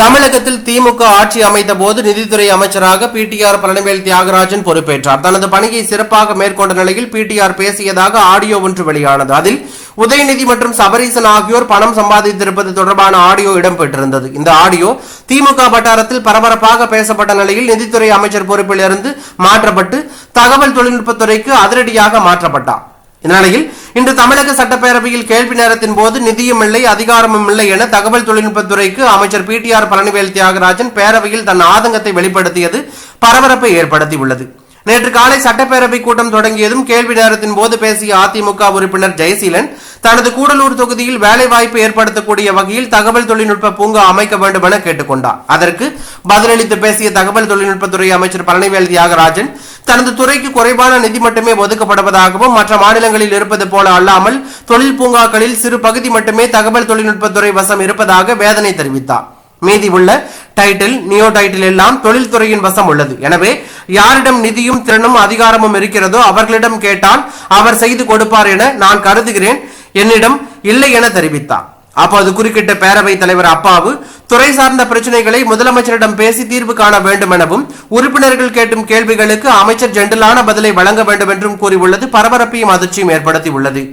தமிழகத்தில் திமுக ஆட்சி அமைத்த போது நிதித்துறை அமைச்சராக பிடிஆர் பழனிவேல் தியாகராஜன் பொறுப்பேற்றார். தனது பணியை சிறப்பாக மேற்கொண்ட நிலையில் பிடிஆர் பேசியதாக ஆடியோ ஒன்று வெளியானது. அதில் உதயநிதி மற்றும் சபரீசன் ஆகியோர் பணம் சம்பாதித்திருப்பது தொடர்பான ஆடியோ இடம்பெற்றிருந்தது. இந்த ஆடியோ திமுக வட்டாரத்தில் பரபரப்பாக பேசப்பட்ட நிலையில் நிதித்துறை அமைச்சர் பொறுப்பில் இருந்து மாற்றப்பட்டு தகவல் தொழில்நுட்பத்துறைக்கு அதிரடியாக மாற்றப்பட்டார். இந்நிலையில் இன்று தமிழக சட்டப்பேரவையில் கேள்வி நேரத்தின் போது நிதியும் இல்லை அதிகாரமும் இல்லை என தகவல் தொழில்நுட்பத்துறைக்கு அமைச்சர் பிடிஆர் பழனிவேல் தியாகராஜன் பேரவையில் தன் ஆதங்கத்தை வெளிப்படுத்தியது பரபரப்பை ஏற்படுத்தியுள்ளது. நேற்று காலை சட்டப்பேரவை கூட்டம் தொடங்கியதும் கேள்வி நேரத்தின் போது பேசிய அதிமுக உறுப்பினர் ஜெயசீலன் தனது கூடலூர் தொகுதியில் வேலைவாய்ப்பு ஏற்படுத்தக்கூடிய வகையில் தகவல் தொழில்நுட்ப பூங்கா அமைக்க வேண்டும் என கேட்டுக்கொண்டார். அதற்கு பதிலளித்து பேசிய தகவல் தொழில்நுட்பத்துறை அமைச்சர் பழனிவேல் தியாகராஜன் தனது துறைக்கு குறைவான நிதி மட்டுமே ஒதுக்கப்படுவதாகவும் மற்ற மாநிலங்களில் இருப்பது போல அல்லாமல் தொழில் பூங்காக்களில் சிறு பகுதி மட்டுமே தகவல் தொழில்நுட்பத்துறை வசம் இருப்பதாக வேதனை தெரிவித்தார். மீதி உள்ள டைட்டில் நியோ டைட்டில் எல்லாம் தொழில்துறையின் வசம் உள்ளது. எனவே யாரிடம் நிதியும் திறனும் அதிகாரமும் இருக்கிறதோ அவர்களிடம் கேட்டால் அவர் செய்து கொடுப்பார் என நான் கருதுகிறேன். என்னிடம் இல்லை என தெரிவித்தார். அப்போது குறுக்கிட்ட பேரவைத் தலைவர் அப்பாவு துறை சார்ந்த பிரச்சனைகளை முதலமைச்சரிடம் பேசி தீர்வு காண வேண்டும் எனவும் உறுப்பினர்கள் கேட்டும் கேள்விகளுக்கு அமைச்சர் ஜெண்டலான பதிலை வழங்க வேண்டும் என்றும் கூறியுள்ளது. பரபரப்பையும் அதிர்ச்சியும் ஏற்படுத்தியுள்ளது.